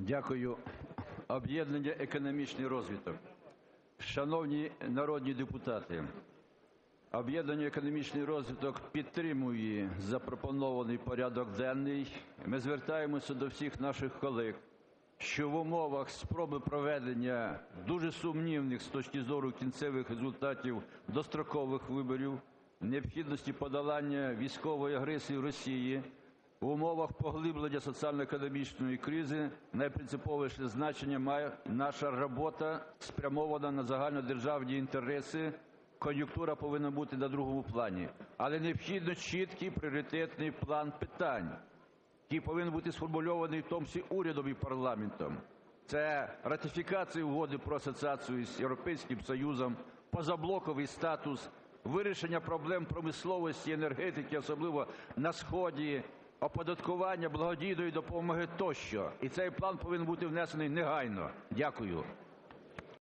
Дякую. Об'єднання "Економічний розвиток". Шановні народні депутати, об'єднання "Економічний розвиток" підтримує запропонований порядок денний. Ми звертаємося до всіх наших колег, що в умовах спроби проведення дуже сумнівних з точки зору кінцевих результатів дострокових виборів, необхідності подолання військової агресії Росії, в умовах поглиблення соціально-економічної кризи найпринциповіше значення має наша робота, спрямована на загальнодержавні інтереси. Кон'юнктура повинна бути на другому плані. Але необхідно чіткий пріоритетний план питань, який повинен бути сформульований в тому числі урядом і парламентом. Це ратифікація Угоди про асоціацію з Європейським Союзом, позаблоковий статус, вирішення проблем промисловості, енергетики, особливо на сході, оподаткування, благодійної допомоги тощо. І цей план повинен бути внесений негайно. Дякую.